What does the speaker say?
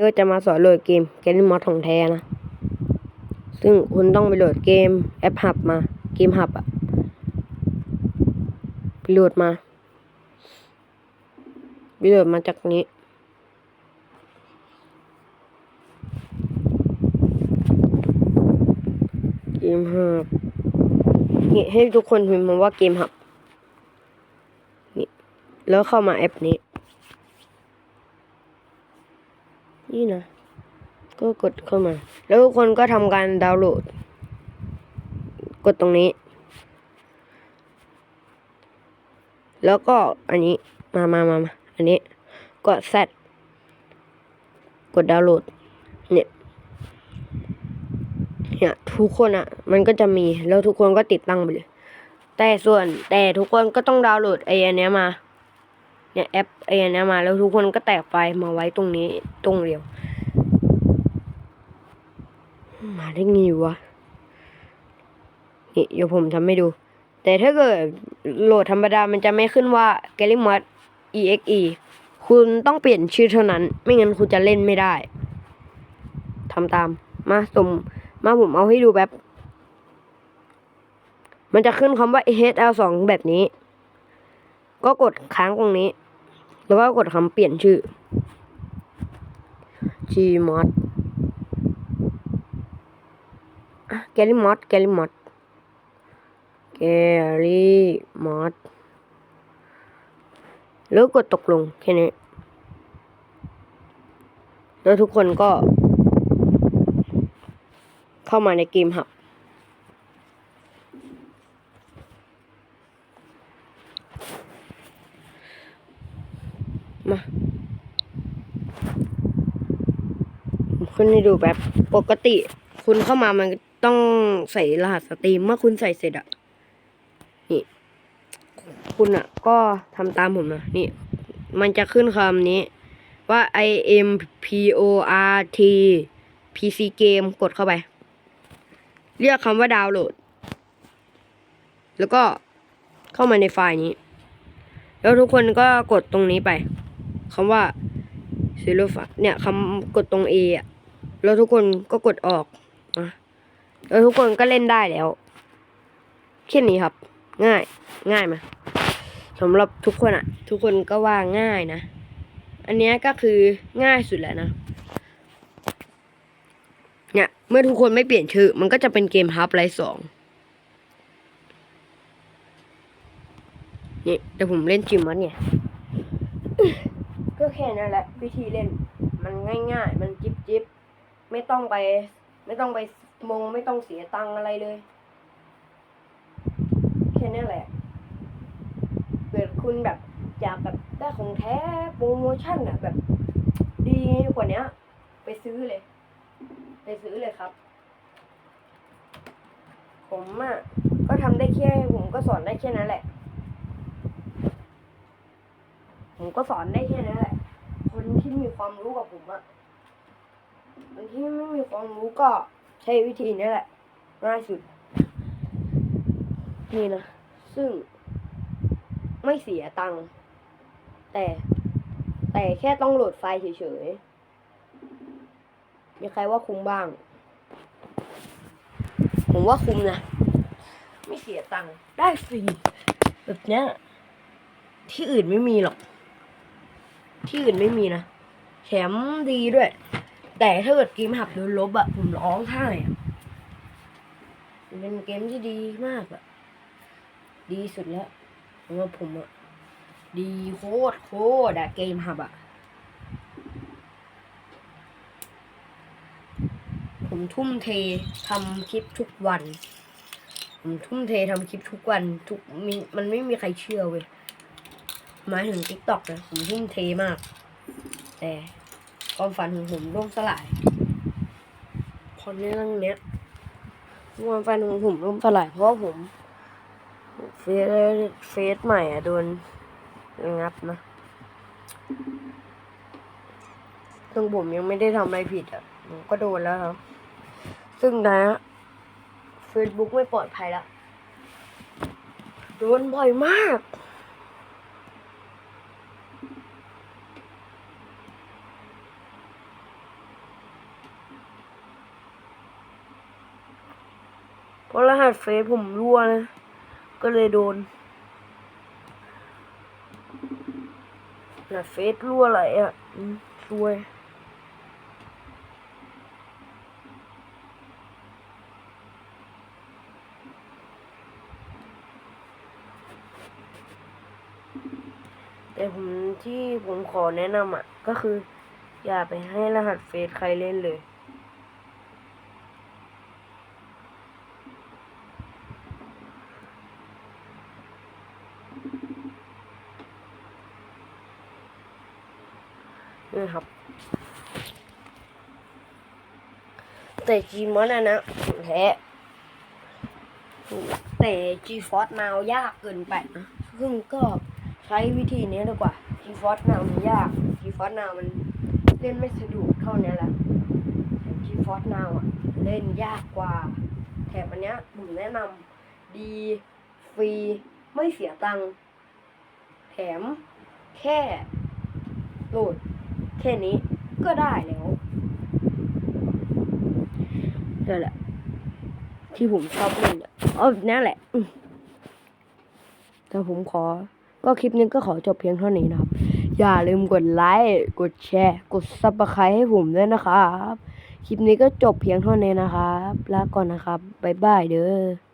ก็จะมาสอนโหลดเกมแกนมอดของแท้นะ ซึ่งคุณต้องไปโหลดเกมแอปหับมา เกมหับอะไปโหลดมาไปโหลดมาจากนี้ เกมหับนี่ให้ทุกคนพิมพ์มาว่าเกมหับ นี่ แล้วเข้ามาแอปนี้ นี่นะ ก็กดเข้ามา แล้วทุกคนก็ทำการดาวน์โหลด กดตรงนี้ แล้วก็อันนี้มามามามาอันนี้ กด Z กดดาวน์โหลด เนี่ย เนี่ยทุกคนอะ มันก็จะมี แล้วทุกคนก็ติดตั้งไปเลย แต่ส่วนแต่ทุกคนก็ต้องดาวน์โหลดไอ้อันเนี้ยมา เนี่ยแอปไอ้นี้มาแล้วทุกคนก็แตกไฟล์มาไว้ตรงนี้ตรงเดียว มาได้ไงวะนี่เดี๋ยวผมทำให้ดู แต่ถ้าเกิดโหลดธรรมดามันจะไม่ขึ้นว่า g a l l y m o d exe คุณต้องเปลี่ยนชื่อเท่านั้น ไม่งั้นคุณจะเล่นไม่ได้ทำตาม มาสมมาผมเอาให้ดูแบบ มันจะขึ้นคำว่า HL2 แบบนี้ ก็กดค้างตรงนี้ แล้วก็กดคำเปลี่ยนชื่อ Gmod แกลลี่มอดแกลลี่มอดแกลลี่มอดแล้วกดตกลงแค่นี้ แล้วทุกคนก็ เข้ามาในเกมหับ มาผม ขึ้นให้ดูแบบปกติ คุณเข้ามามันต้องใส่รหัสสตรีมเมื่อคุณใส่เสร็จอะนี่ คุณอะก็ทำตามผมนะนี่ มันจะขึ้นคำนี้ ว่า i m p o r t p c game กดเข้าไป เรียกคำว่าดาวน์โหลด แล้วก็เข้ามาในไฟล์นี้ แล้วทุกคนก็กดตรงนี้ไปคำว่า zero เนี่ยคำกดตรง A อะ แล้วทุกคนก็กดออกอะแล้วทุกคนก็เล่นได้แล้วแค่นี้ครับ ง่าย ง่ายไหมสำหรับทุกคนอะทุกคนก็ว่าง่ายนะ อันนี้ก็คือง่ายสุดแล้วนะเนี่ยเมื่อทุกคนไม่เปลี่ยนชื่อ มันก็จะเป็นเกมฮับไลท์สองนี่แต่ผมเล่นจิมมันเนี่ยก็แค่นั้นแหละ วิธีเล่น มันง่ายๆ มันจิ๊บจิบ ไม่ต้องไป ไม่ต้องไปมงไม่ต้องเสียตังอะไรเลยแค่นั้แหละเกิดคุณแบบอยากแบบได้ของแท้โปรโมชั่นอะแบบ ดีกว่านี้ไปซื้อเลย ไปซื้อเลยครับ ผมอะก็ทำได้แค่ผมก็สอนได้แค่นั้นแหละ ผมก็สอนได้แค่นั้นแหละ คนที่มีความรู้กับผมอะ ที่ไม่มีความรู้ก็ใช้วิธีนี้แหละง่ายสุด นี่นะ ซึ่งไม่เสียตังค์แต่ แต่แค่ต้องโหลดไฟล์เฉยๆ มีใครว่าคุ้มบ้าง ผมว่าคุ้มนะ ไม่เสียตังค์ได้ฟรีแบบเนี้ยที่อื่นไม่มีหรอก ที่อื่นไม่มีนะ แถมดีด้วย แต่ถ้าเกิดเกมหับโดนลบอะผมร้องไห้อะมันเป็นเกมที่ดีมากอะดีสุดแล้วสำหรับผมอะดีโคตรโคตรอะเกมหับอะผมทุ่มเททำคลิปทุกวัน ผมทุ่มเททำคลิปทุกวันทุกมีมันไม่มีใครเชื่อเว้ยหมายถึงทิกตอกนะผมทุ่มเทมาก แต่ ความฝันของผมล่มสลายพราะเรื่องเนี้ยความฝันของผมล่มสลายเพราะผมเฟซเฟซใหม่อะโดนงับนะซึ่งผมยังไม่ได้ทำอะไรผิดอะผมก็โดนแล้วครับ ซึ่งนะเฟซบุ๊กไม่ปลอดภัยและโดนบ่อยมาก เพราะรหัสเฟซผมรั่วนะ ก็เลยโดนรหัสเฟซรั่วไหลอะอืมซวยแต่ผมที่ผมขอแนะนำอะ ก็คือ อย่าไปให้รหัสเฟซใครเล่นเลย นี่ครับ แต่ Gmod อะนะผมแท้แต่ GeForce Now ยากเกินไปนะซึ่งก็ใช้วิธีนี้ดีกว่า GeForce Now มันยาก GeForce Now มันเล่นไม่สะดวกเท่านี้แหละแต่ GeForce Now อะเล่นยากกว่า แถมอันเนี้ยผมแนะนำดีฟรีไม่เสียตังค์แถมแค่โหลด แค่นี้ก็ได้แล้วนั่นแหละ ที่ผมชอบเล่นอะอ๋อนั่นแหละ แต่ผมขอ ก็คลิปนี้ก็ขอจบเพียงเท่านี้นะครับ อย่าลืมกดไลค์ กดแชร์ กดซับสไครต์ให้ผมด้วยนะครับ คลิปนี้ก็จบเพียงเท่านี้นะครับ ลาก่อนนะครับ บ๊ายบายเด้อ